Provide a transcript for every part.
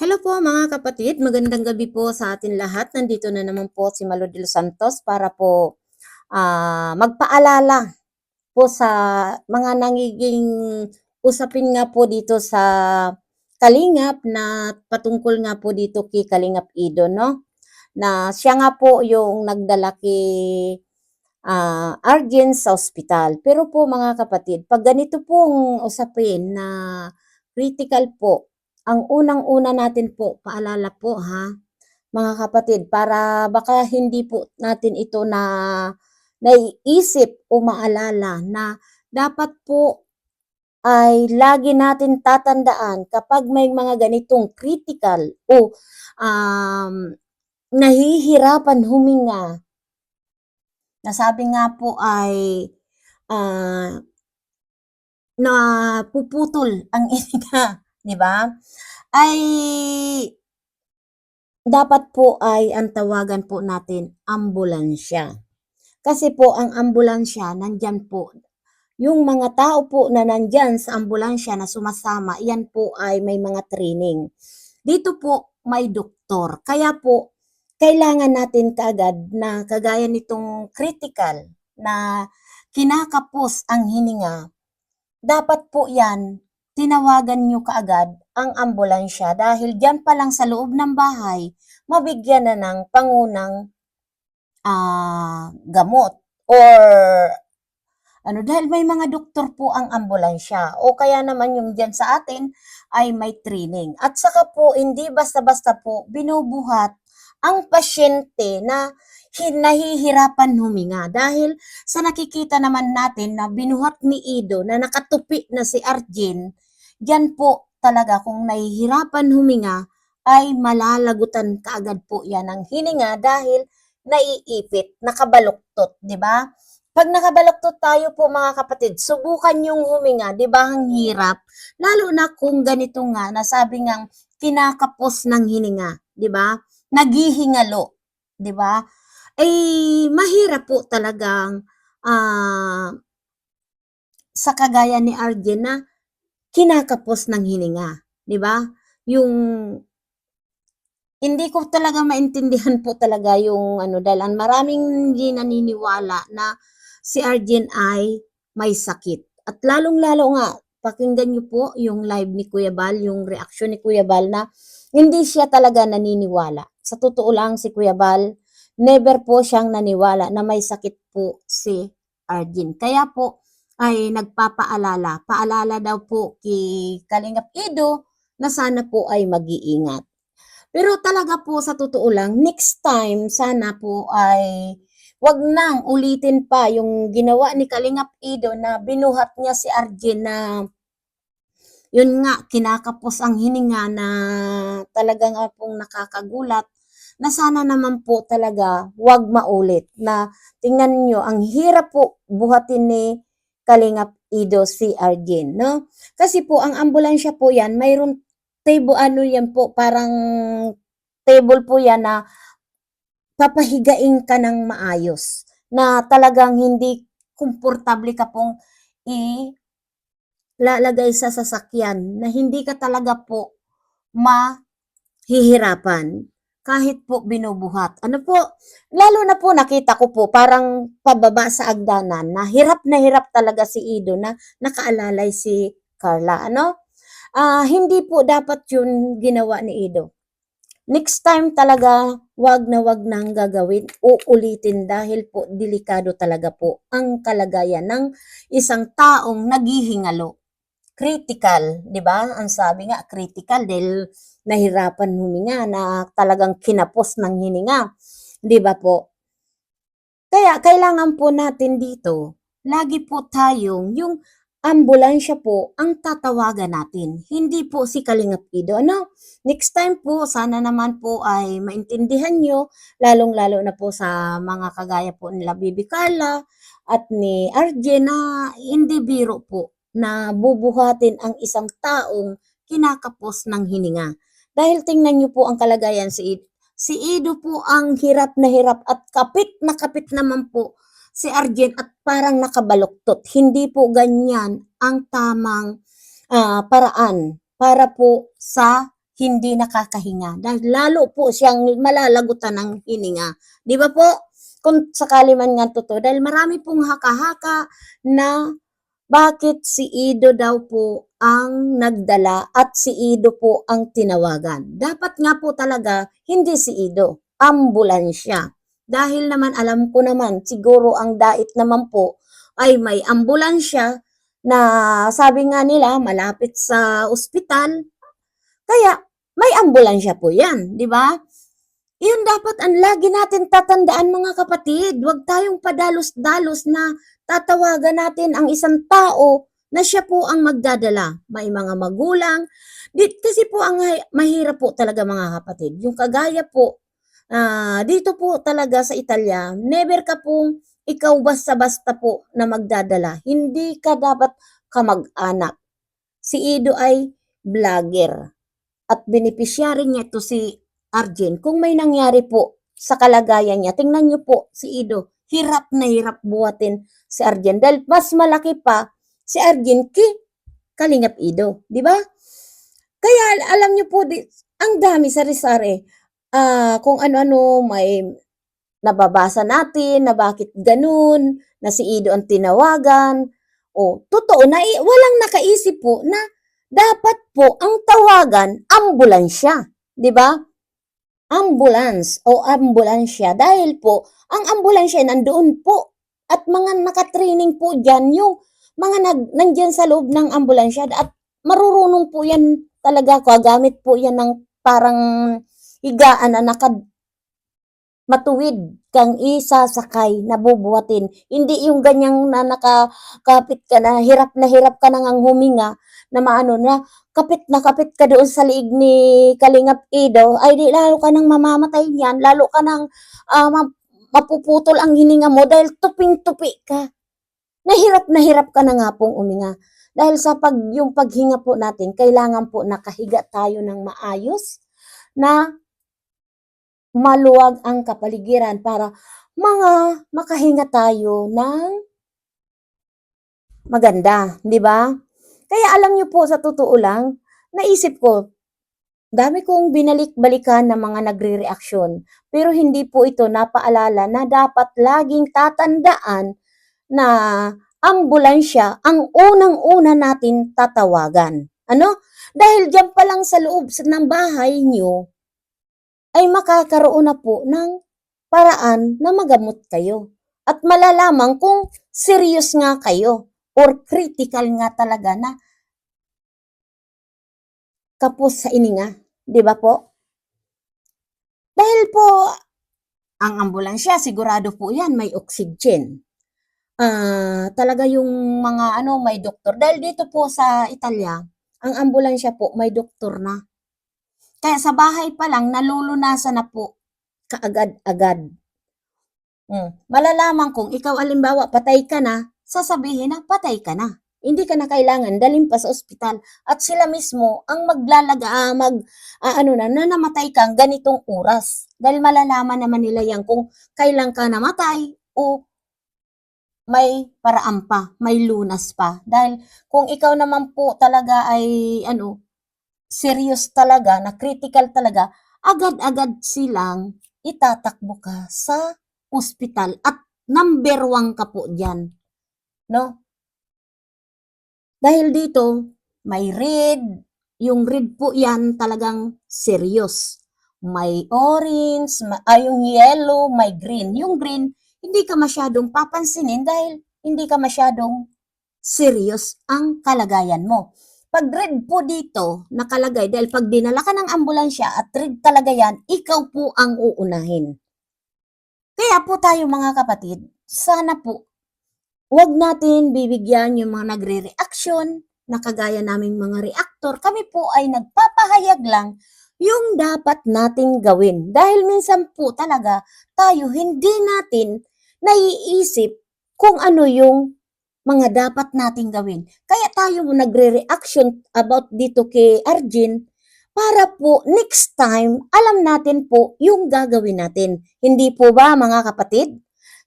Hello po mga kapatid, magandang gabi po sa atin lahat. Nandito na naman po si Malo de los Santos para po ah, magpaalala po sa mga nangiging usapin nga po dito sa Kalingap na patungkol nga po dito kay Kalingap Ido, no? Na siya nga po yung nagdala kay ah, Arjen sa ospital. Pero po mga kapatid, pag ganito pong usapin na critical po, ang unang-una natin po, paalala po ha, mga kapatid, para baka hindi po natin ito na naiisip o maalala na dapat po ay lagi natin tatandaan kapag may mga ganitong critical o um, nahihirapan huminga, nasabi nga po ay ah, na puputol ang hininga, di ba? Ay dapat po ay ang tawagan po natin ambulansya. Kasi po ang ambulansya nandyan po yung mga tao po na nandyan sa ambulansya na sumasama, yan po ay may mga training. Dito po may doktor. Kaya po kailangan natin kaagad na kagaya nitong critical na kinakapos ang hininga, dapat po yan tinawagan nyo kaagad ang ambulansya dahil dyan pa lang sa loob ng bahay, mabigyan na ng pangunang ah, gamot or ano dahil may mga doktor po ang ambulansya o kaya naman yung dyan sa atin ay may training. At saka po hindi basta-basta po binubuhat ang pasyente na hi- nahihirapan huminga dahil sa nakikita naman natin na binuhat ni Ido na nakatupi na si Arjen, yan po talaga kung nahihirapan huminga ay malalagutan kaagad po yan ng hininga dahil naiipit, nakabaluktot, di ba? Pag nakabaluktot tayo po mga kapatid, subukan yung huminga, di ba? Ang hirap. Lalo na kung ganito nga, nasabi ngang kinakapos ng hininga, di ba? Naghihingalo, di ba? Ay mahirap po talagang ah, sa kagaya ni Arjen na kinakapos ng hininga, di ba? Yung hindi ko talaga maintindihan po talaga yung ano dahil ang maraming hindi naniniwala na si Arjen ay may sakit. At lalong-lalo nga, pakinggan niyo po yung live ni Kuya Bal, yung reaksyon ni Kuya Bal na hindi siya talaga naniniwala. Sa totoo lang si Kuya Bal, never po siyang naniwala na may sakit po si Arjen. Kaya po ay nagpapaalala, paalala daw po kay Kalingap Ido na sana po ay mag-iingat. Pero talaga po sa totoo lang, next time sana po ay wag nang ulitin pa yung ginawa ni Kalingap Ido na binuhat niya si Arjen na yun nga, kinakapos ang hininga na talaga nga pong nakakagulat na sana naman po talaga wag maulit na tingnan nyo, ang hirap po buhatin ni Kalingap Ido Arjen, no? Kasi po, ang ambulansya po yan, mayroon table, ano yan po, parang table po yan na papahigain ka ng maayos na talagang hindi komportable ka pong i lalagay sa sasakyan na hindi ka talaga po mahihirapan kahit po binubuhat. Ano po, lalo na po nakita ko po parang pababa sa agdanan na hirap na hirap talaga si Ido na nakaalalay si Carla. Ano? Ah, hindi po dapat yun ginawa ni Ido. Next time talaga, wag na wag nang gagawin o ulitin dahil po delikado talaga po ang kalagayan ng isang taong naghihingalo. Critical, di ba? Ang sabi nga, critical dahil nahirapan huminga na talagang kinapos ng hininga. Di ba po? Kaya kailangan po natin dito, lagi po tayong yung ambulansya po ang tatawagan natin. Hindi po si Kalingap Ido. Ano? Next time po, sana naman po ay maintindihan nyo, lalong-lalo na po sa mga kagaya po nila Bibi Carla at ni RJ na hindi biro po na bubuhatin ang isang taong kinakapos ng hininga. Dahil tingnan nyo po ang kalagayan si Ido. Si Ido po ang hirap na hirap at kapit na kapit naman po si Arjen at parang nakabaluktot. Hindi po ganyan ang tamang ah, paraan para po sa hindi nakakahinga. Dahil lalo po siyang malalagutan ng hininga. Di ba po? Kung sakali man nga totoo. Dahil marami pong haka-haka na bakit si Ido daw po ang nagdala at si Ido po ang tinawagan. Dapat nga po talaga hindi si Ido, ambulansya. Dahil naman alam ko naman, siguro ang dait naman po ay may ambulansya na sabi nga nila malapit sa ospital. Kaya may ambulansya po yan, di ba? Iyon dapat ang lagi natin tatandaan mga kapatid. Huwag tayong padalos-dalos na tatawagan natin ang isang tao na siya po ang magdadala. May mga magulang. Di, kasi po ang hi- mahirap po talaga mga kapatid. Yung kagaya po, ah, dito po talaga sa Italia, never ka pong ikaw basta-basta po na magdadala. Hindi ka dapat kamag-anak. Si Ido ay vlogger at beneficiary niya ito si Arjen. Kung may nangyari po sa kalagayan niya, tingnan niyo po si Ido. Hirap na hirap buhatin si Arjen. Dahil mas malaki pa si Arjen ki Kalingap Ido. Di ba? Kaya al- alam niyo po, di, ang dami sa Rizare. Ah, kung ano-ano may nababasa natin na bakit ganun, na si Ido ang tinawagan. O, totoo na i- walang nakaisip po na dapat po ang tawagan ambulansya, 'di ba? Ambulance o ambulansya. Dahil po ang ambulansya nandoon po at mga nakatraining po diyan yung mga nag, nandyan sa loob ng ambulansya at marurunong po yan talaga kagamit po yan ng parang higaan na nakad matuwid kang isasakay na bubuhatin. Hindi yung ganyang na nakakapit ka na, hirap na hirap ka na ngang huminga, na maano na, kapit na kapit ka doon sa liig ni Kalingap Ido, ay di lalo ka nang mamamatay niyan, lalo ka nang ma- mapuputol ang hininga mo dahil tuping-tupi ka. Nahirap na hirap ka na nga pong uminga. Dahil sa pag, yung paghinga po natin, kailangan po nakahiga tayo ng maayos na maluwag ang kapaligiran para mga makahinga tayo ng maganda, di ba? Kaya alam niyo po sa totoo lang, naisip ko, dami kong binalik-balikan ng mga nagre-reaksyon, pero hindi po ito napaalala na dapat laging tatandaan na ambulansya ang unang-una natin tatawagan. Ano? Dahil diyan pa lang sa loob ng bahay niyo, ay makakaroon na po ng paraan na magamot kayo. At malalaman kung serious nga kayo or critical nga talaga na kapos sa ininga. Di ba po? Dahil po, ang ambulansya, sigurado po yan, may oxygen. Ah, talaga yung mga ano, may doktor. Dahil dito po sa Italia, ang ambulansya po, may doktor na. Kaya sa bahay pa lang, nalulunasan na po kaagad-agad. Mm. Malalaman kung ikaw alimbawa patay ka na, sasabihin na patay ka na. Hindi ka na kailangan dalhin pa sa ospital. At sila mismo ang maglalaga, ah, mag, ah, ano na, na namatay kang ganitong oras. Dahil malalaman naman nila yan kung kailan ka namatay o may paraan pa, may lunas pa. Dahil kung ikaw naman po talaga ay ano, serious talaga, na critical talaga, agad-agad silang itatakbo ka sa ospital at number one ka po dyan. No? Dahil dito, may red, yung red po yan talagang serious. May orange, ma- ah, yung yellow, may green. Yung green, hindi ka masyadong papansinin dahil hindi ka masyadong serious ang kalagayan mo. Pag red po dito nakalagay dahil pag dinala ka ng ambulansya at red talaga yan, ikaw po ang uunahin. Kaya po tayo mga kapatid, sana po wag natin bibigyan yung mga nagre-reaction na kagaya naming mga reaktor. Kami po ay nagpapahayag lang yung dapat nating gawin. Dahil minsan po talaga tayo hindi natin naiisip kung ano yung mga dapat nating gawin. Kaya tayo nagre-reaction about dito kay Arjun para po next time alam natin po yung gagawin natin. Hindi po ba mga kapatid?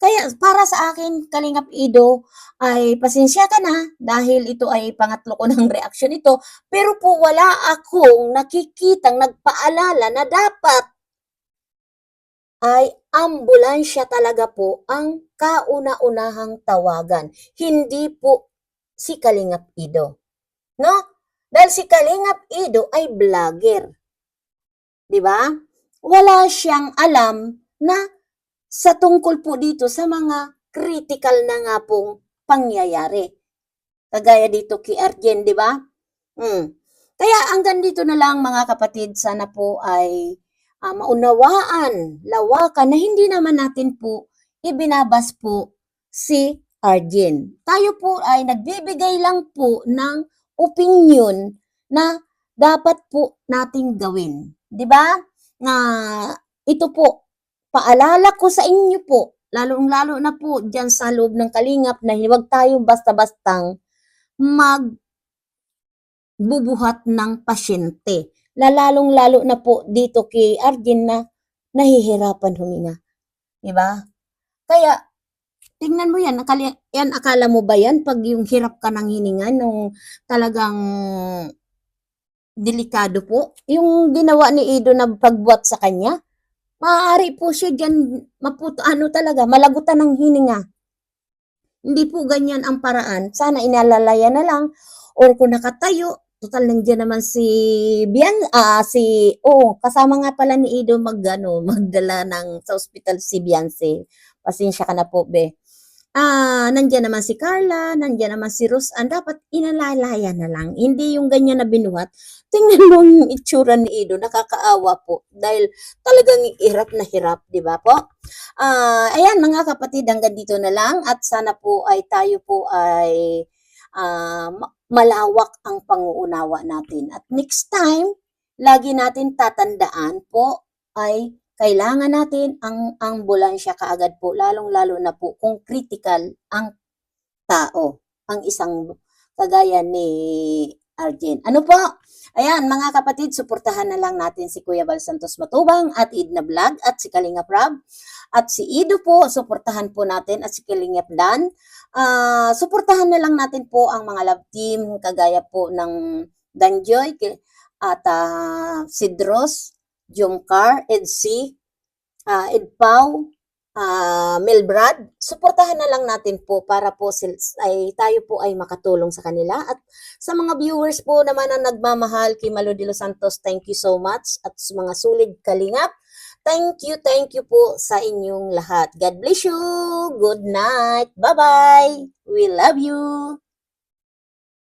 Kaya para sa akin, Kalingap Ido, ay pasensya ka na dahil ito ay pangatlo ko ng reaksyon ito. Pero po wala akong nakikitang nagpaalala na dapat ay ambulansya talaga po ang kauna-unahang tawagan. Hindi po si Kalingap Ido. No? Dahil si Kalingap Ido ay vlogger. 'Di ba? Wala siyang alam na sa tungkol po dito sa mga critical na nga pong pangyayari. Kagaya dito kay Arjen, 'di ba? Mm. Kaya hanggang dito na lang mga kapatid, sana po ay ah, maunawaan, lawakan na hindi naman natin po ibinabas po si Arjen. Tayo po ay nagbibigay lang po ng opinion na dapat po nating gawin. 'Di ba? Na ito po, paalala ko sa inyo po, lalong-lalo na po diyan sa loob ng kalingap na huwag tayong basta-bastang mag bubuhat ng pasyente. Lalong-lalo na po dito kay Arjen na nahihirapan huminga. 'Di ba? Kaya tingnan mo yan, akala, yan akala mo ba yan pag yung hirap ka ng hininga nung talagang delikado po? Yung ginawa ni Ido na pagbuhat sa kanya, maaari po siya dyan, maputo, ano talaga, malagutan ng hininga. Hindi po ganyan ang paraan. Sana inalalaya na lang. Or kung nakatayo, total nandiyan naman si Bian, ah, si, oh, kasama nga pala ni Ido mag, ano, magdala ng, sa ospital si Beyonce. Pasensya ka na po, be. Ah, nandiyan naman si Carla, nandiyan naman si Rosan. Dapat inalalaya na lang. Hindi yung ganyan na binuhat. Tingnan mo yung itsura ni Ido, nakakaawa po. Dahil talagang hirap na hirap, di ba po? Ah, ayan mga kapatid, hanggang dito na lang at sana po ay tayo po ay ma- malawak ang panguunawa natin. At next time, lagi natin tatandaan po ay kailangan natin ang ambulansya kaagad po, lalong-lalo na po kung critical ang tao, ang isang kagaya ni Arjen. Ano po? Ayan, mga kapatid, suportahan na lang natin si Kuya Bal Santos Matubang at Idna Vlog at si Kalinga Prab. At si Ido po, suportahan po natin at si Kalingap Dan. Ah, suportahan na lang natin po ang mga love team kagaya po ng Danjoy at ah, si Dross, Jomcar, Edsi, ah, Ed Pau, ah, Milbrad. Suportahan na lang natin po para po ay tayo po ay makatulong sa kanila at sa mga viewers po naman na nagmamahal kay Malo de los Santos, thank you so much. At sa mga sulit kalingap, thank you, thank you po sa inyong lahat. God bless you. Good night. Bye-bye. We love you.